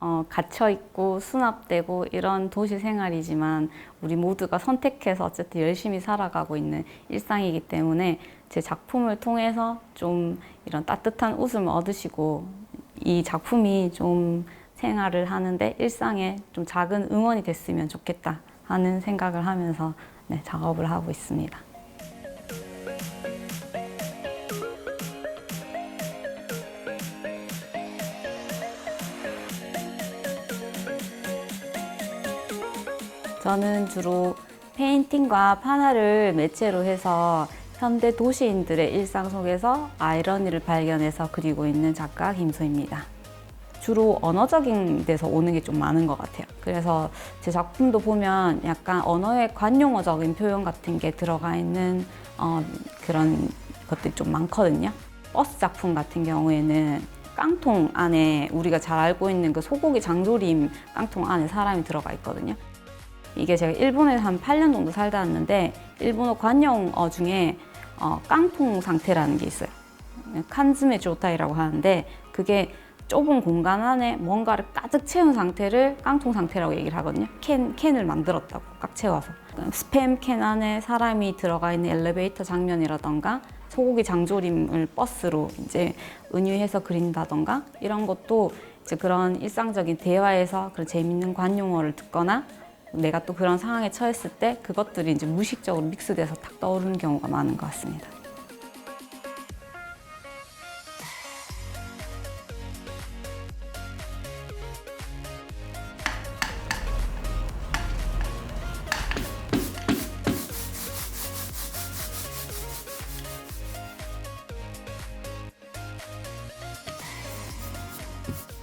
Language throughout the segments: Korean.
어, 갇혀 있고 수납되고 이런 도시 생활이지만 우리 모두가 선택해서 어쨌든 열심히 살아가고 있는 일상이기 때문에 제 작품을 통해서 좀 이런 따뜻한 웃음을 얻으시고 이 작품이 좀 생활을 하는데 일상에 좀 작은 응원이 됐으면 좋겠다 하는 생각을 하면서 네, 작업을 하고 있습니다. 저는 주로 페인팅과 판화를 매체로 해서 현대 도시인들의 일상 속에서 아이러니를 발견해서 그리고 있는 작가 김소입니다. 주로 언어적인 데서 오는 게 좀 많은 것 같아요. 그래서 제 작품도 보면 약간 언어의 관용어적인 표현 같은 게 들어가 있는 어, 그런 것들이 좀 많거든요. 버스 작품 같은 경우에는 깡통 안에 우리가 잘 알고 있는 그 소고기 장조림 깡통 안에 사람이 들어가 있거든요. 이게 제가 일본에서 한 8년 정도 살다 왔는데 일본어 관용어 중에 어, 깡통 상태라는 게 있어요. 칸즈메 조타이라고 하는데 그게 좁은 공간 안에 뭔가를 가득 채운 상태를 깡통 상태라고 얘기를 하거든요. 캔, 캔을 만들었다고 꽉 채워서. 스팸 캔 안에 사람이 들어가 있는 엘리베이터 장면이라던가 소고기 장조림을 버스로 이제 은유해서 그린다던가 이런 것도 이제 그런 일상적인 대화에서 그런 재밌는 관용어를 듣거나 내가 또 그런 상황에 처했을 때 그것들이 이제 무의식적으로 믹스돼서 탁 떠오르는 경우가 많은 것 같습니다.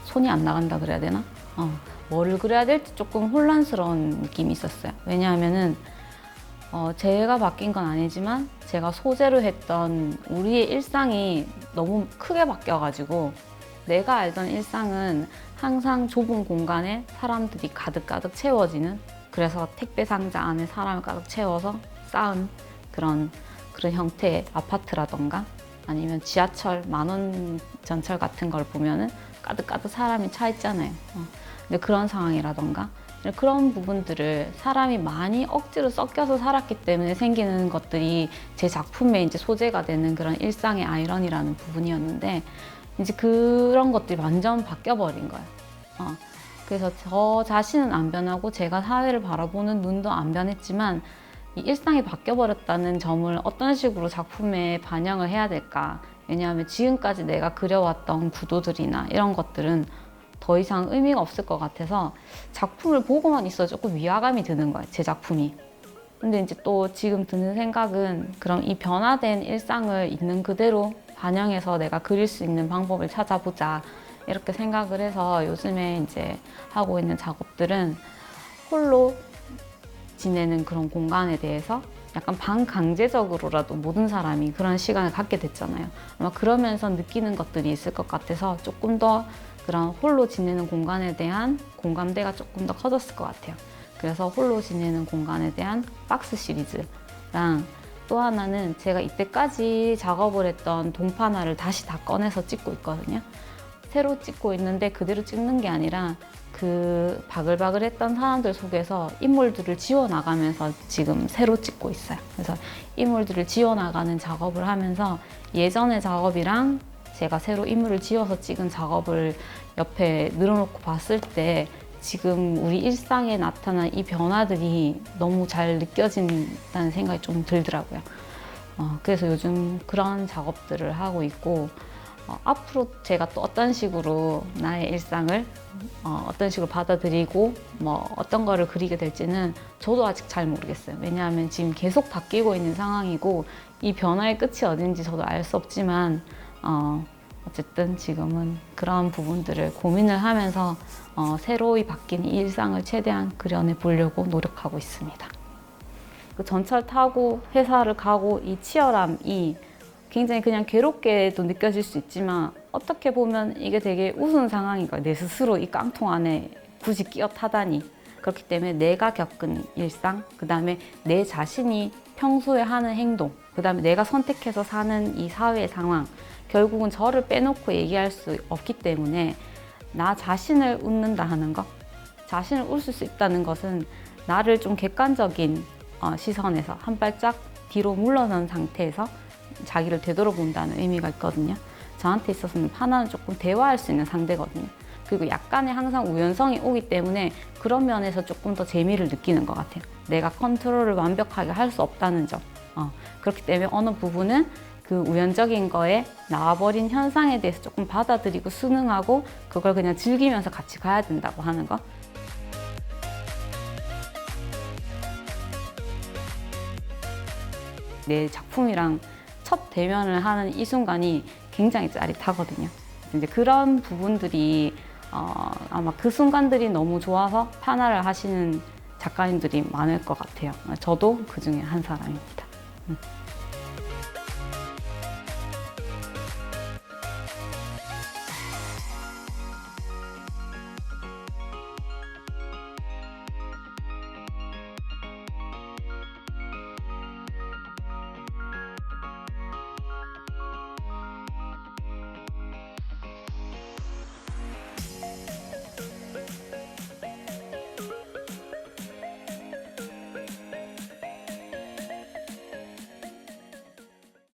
손이 안 나간다 그래야 되나? 어, 뭐를 그려야 될지 조금 혼란스러운 느낌이 있었어요. 왜냐하면은 어, 제가 바뀐 건 아니지만 제가 소재로 했던 우리의 일상이 너무 크게 바뀌어가지고 내가 알던 일상은 항상 좁은 공간에 사람들이 가득가득 채워지는 그래서 택배 상자 안에 사람을 가득 채워서 쌓은 그런 그런 형태의 아파트라던가 아니면 지하철 만원 전철 같은 걸 보면은 가득가득 사람이 차 있잖아요. 어. 그런 상황이라던가 그런 부분들을 사람이 많이 억지로 섞여서 살았기 때문에 생기는 것들이 제 작품의 이제 소재가 되는 그런 일상의 아이러니라는 부분이었는데 이제 그런 것들이 완전 바뀌어버린 거예요. 어. 그래서 저 자신은 안 변하고 제가 사회를 바라보는 눈도 안 변했지만 이 일상이 바뀌어버렸다는 점을 어떤 식으로 작품에 반영을 해야 될까? 왜냐하면 지금까지 내가 그려왔던 구도들이나 이런 것들은 더 이상 의미가 없을 것 같아서 작품을 보고만 있어 조금 위화감이 드는 거예요. 제 작품이. 근데 이제 또 지금 드는 생각은 그럼 이 변화된 일상을 있는 그대로 반영해서 내가 그릴 수 있는 방법을 찾아보자. 이렇게 생각을 해서 요즘에 이제 하고 있는 작업들은 홀로 지내는 그런 공간에 대해서 약간 반강제적으로라도 모든 사람이 그런 시간을 갖게 됐잖아요. 아마 그러면서 느끼는 것들이 있을 것 같아서 조금 더 그런 홀로 지내는 공간에 대한 공감대가 조금 더 커졌을 것 같아요. 그래서 홀로 지내는 공간에 대한 박스 시리즈랑 또 하나는 제가 이때까지 작업을 했던 동판화를 다시 다 꺼내서 찍고 있거든요. 새로 찍고 있는데 그대로 찍는 게 아니라 그 바글바글 했던 사람들 속에서 인물들을 지워나가면서 지금 새로 찍고 있어요. 그래서 인물들을 지워나가는 작업을 하면서 예전의 작업이랑 제가 새로 인물을 지어서 찍은 작업을 옆에 늘어놓고 봤을 때 지금 우리 일상에 나타난 이 변화들이 너무 잘 느껴진다는 생각이 좀 들더라고요. 어, 그래서 요즘 그런 작업들을 하고 있고 어, 앞으로 제가 또 어떤 식으로 나의 일상을 어, 떤 식으로 받아들이고 뭐 어떤 거를 그리게 될지는 저도 아직 잘 모르겠어요. 왜냐하면 지금 계속 바뀌고 있는 상황이고 이 변화의 끝이 어딘지 저도 알 수 없지만 어, 어쨌든 지금은 그런 부분들을 고민을 하면서 어, 새로이 바뀐 이 일상을 최대한 그려내 보려고 노력하고 있습니다. 그 전철 타고 회사를 가고 이 치열함이 굉장히 그냥 괴롭게도 느껴질 수 있지만 어떻게 보면 이게 되게 우스운 상황인 거예요. 내 스스로 이 깡통 안에 굳이 끼어 타다니. 그렇기 때문에 내가 겪은 일상, 그 다음에 내 자신이 평소에 하는 행동, 그 다음에 내가 선택해서 사는 이 사회의 상황, 결국은 저를 빼놓고 얘기할 수 없기 때문에 나 자신을 웃는다 하는 거, 자신을 웃을 수 있다는 것은 나를 좀 객관적인 어, 시선에서 한 발짝 뒤로 물러선 상태에서 자기를 되돌아본다는 의미가 있거든요. 저한테 있어서는 파나는 조금 대화할 수 있는 상대거든요. 그리고 약간의 항상 우연성이 오기 때문에 그런 면에서 조금 더 재미를 느끼는 것 같아요. 내가 컨트롤을 완벽하게 할 수 없다는 점. 어, 그렇기 때문에 어느 부분은 그 우연적인 거에 나와버린 현상에 대해서 조금 받아들이고 순응하고 그걸 그냥 즐기면서 같이 가야 된다고 하는 거. 내 작품이랑 첫 대면을 하는 이 순간이 굉장히 짜릿하거든요. 이제 그런 부분들이 어, 아마 그 순간들이 너무 좋아서 판화를 하시는 작가님들이 많을 것 같아요. 저도 그 중에 한 사람입니다.